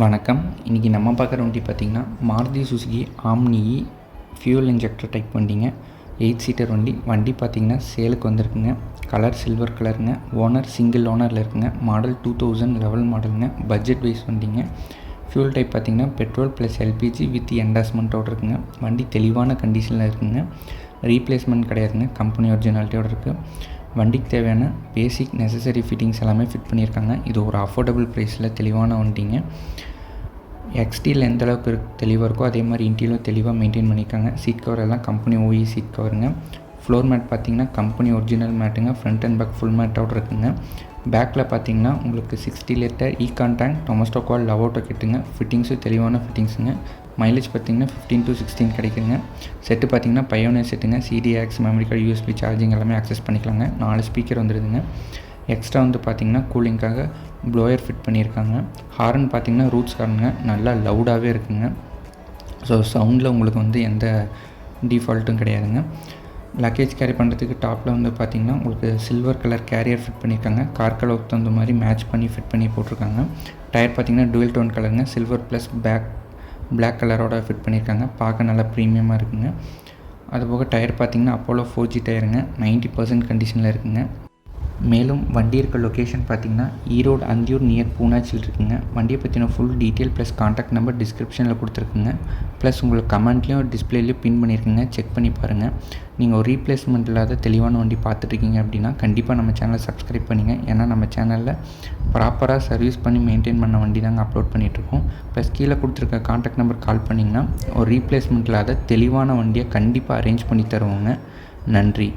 வணக்கம். இன்றைக்கி நம்ம பார்க்குற வண்டி பார்த்திங்கன்னா Maruti Suzuki Omni fuel injector type வண்டிங்க. எயிட் சீட்டர் வண்டி. வண்டி பார்த்திங்கன்னா சேலுக்கு வந்திருக்குங்க. கலர் சில்வர் கலருங்க ஓனர் சிங்கிள் ஓனரில் இருக்குங்க. மாடல் டூ தௌசண்ட் லெவல் மாடலுங்க பட்ஜெட் வைஸ் வண்டிங்க. ஃபியூல் டைப் பார்த்திங்கன்னா பெட்ரோல் ப்ளஸ் எல்பிஜி வித் என்டாஸ்மெண்ட்டோடு இருக்குங்க. வண்டி தெளிவான கண்டிஷனில் இருக்குங்க. ரீப்ளேஸ்மெண்ட் கிடையாதுங்க. கம்பெனி ஒரிஜினாலிட்டியோடு இருக்குது வண்டிக்கு தேவையான பேசிக் நெசசரி ஃபிட்டிங்ஸ் எல்லாமே ஃபிட் பண்ணியிருக்காங்க. இது ஒரு அஃபோர்டபுள் ப்ரைஸில் தெளிவான வண்டிங்க. எக்ஸ்டியில் எந்த அளவுக்கு தெளிவாக இருக்கோ அதே மாதிரி இன்டீரியலும் தெளிவாக மெயின்டைன் பண்ணியிருக்காங்க. சீட் கவர் எல்லாம் கம்பெனி ஓஇ சீட் கவருங்க ஃப்ளோர் மேட் பார்த்தீங்கன்னா கம்பெனி ஒரிஜினல் மேட்டுங்க ஃப்ரண்ட் அண்ட் பேக் ஃபுல் மேட்டோட இருக்குங்க. பேக்கில் பார்த்தீங்கன்னா உங்களுக்கு சிக்ஸ்டி லிட்டர் இ கான்டாக்ட் டொமஸ்டோ கால் லவோட்டோ கிட்டுங்க. ஃபிட்டிங்ஸும் தெளிவான ஃபிட்டிங்ஸுங்க மைலேஜ் பார்த்தீங்கன்னா ஃபிஃப்டீன் டு சிக்ஸ்டீன் கிடைக்குங்க. செட்டு பார்த்தீங்கன்னா Pioneer செட்டுங்க CDX memory card USB charging எல்லாமே அக்சஸ் பண்ணிக்கலாங்க. நாலு ஸ்பீக்கர் வந்துடுதுங்க எக்ஸ்ட்ரா வந்து பார்த்தீங்கன்னா கூலிங்காக ப்ளோயர் ஃபிட் பண்ணியிருக்காங்க. ஹார்ன் பார்த்தீங்கன்னா ரூட்ஸ் ஹார்னுங்க நல்லா லவுடாகவே இருக்குங்க. ஸோ சவுண்டில் உங்களுக்கு வந்து எந்த டிஃபால்ட்டும் கிடையாதுங்க. லக்கேஜ் கேரி பண்ணுறதுக்கு டாப்பில் வந்து பார்த்திங்கன்னா உங்களுக்கு சில்வர் கலர் கேரியர் ஃபிட் பண்ணியிருக்காங்க. கார் கலருக்கு தகுந்த மாதிரி மேட்ச் பண்ணி ஃபிட் பண்ணி போட்டிருக்காங்க. டயர் பார்த்தீங்கன்னா டுவெல் டோன் கலருங்க சில்வர் ப்ளஸ் பேக் பிளாக் கலரோட ஃபிட் பண்ணியிருக்காங்க. பார்க்க நல்லா ப்ரீமியமாக இருக்குங்க. அதுபோக டயர் பார்த்தீங்கன்னா அப்போலோ ஃபோர் ஜி டயருங்க நைன்ட்டி பர்சன்ட் கண்டிஷனில் இருக்குங்க. மேலும் வண்டி இருக்க லொக்கேஷன் பார்த்தீங்கன்னா ஈரோடு அந்தியூர் நியர் பூனாச்சில் இருக்குங்க. வண்டியை பற்றின full detail plus contact number டிஸ்கிரிப்ஷனில் கொடுத்துருக்குங்க. ப்ளஸ் உங்களுக்கு கமெண்ட்லேயும் டிஸ்பிளேலையும் பின் பண்ணியிருக்குங்க செக் பண்ணி பாருங்கள் நீங்கள் ஒரு ரீப்ளேஸ்மெண்ட் இல்லாத தெளிவான வண்டி பார்த்துட்ருக்கீங்க அப்படின்னா கண்டிப்பாக நம்ம சேனலை சப்ஸ்கிரைப் பண்ணுங்கள் ஏன்னா நம்ம சேனலில் ப்ராப்பராக சர்வீஸ் பண்ணி மெயின்டைன் பண்ண வண்டி தாங்க அப்லோட் பண்ணிகிட்ருக்கோம் ப்ளஸ் கீழே கொடுத்துருக்க காண்டாக்ட் நம்பர் கால் பண்ணிங்கன்னா ஒரு ரீப்ளேஸ்மெண்ட் இல்லாத தெளிவான வண்டியை கண்டிப்பாக அரேஞ்ச் பண்ணி தருவோங்க. நன்றி.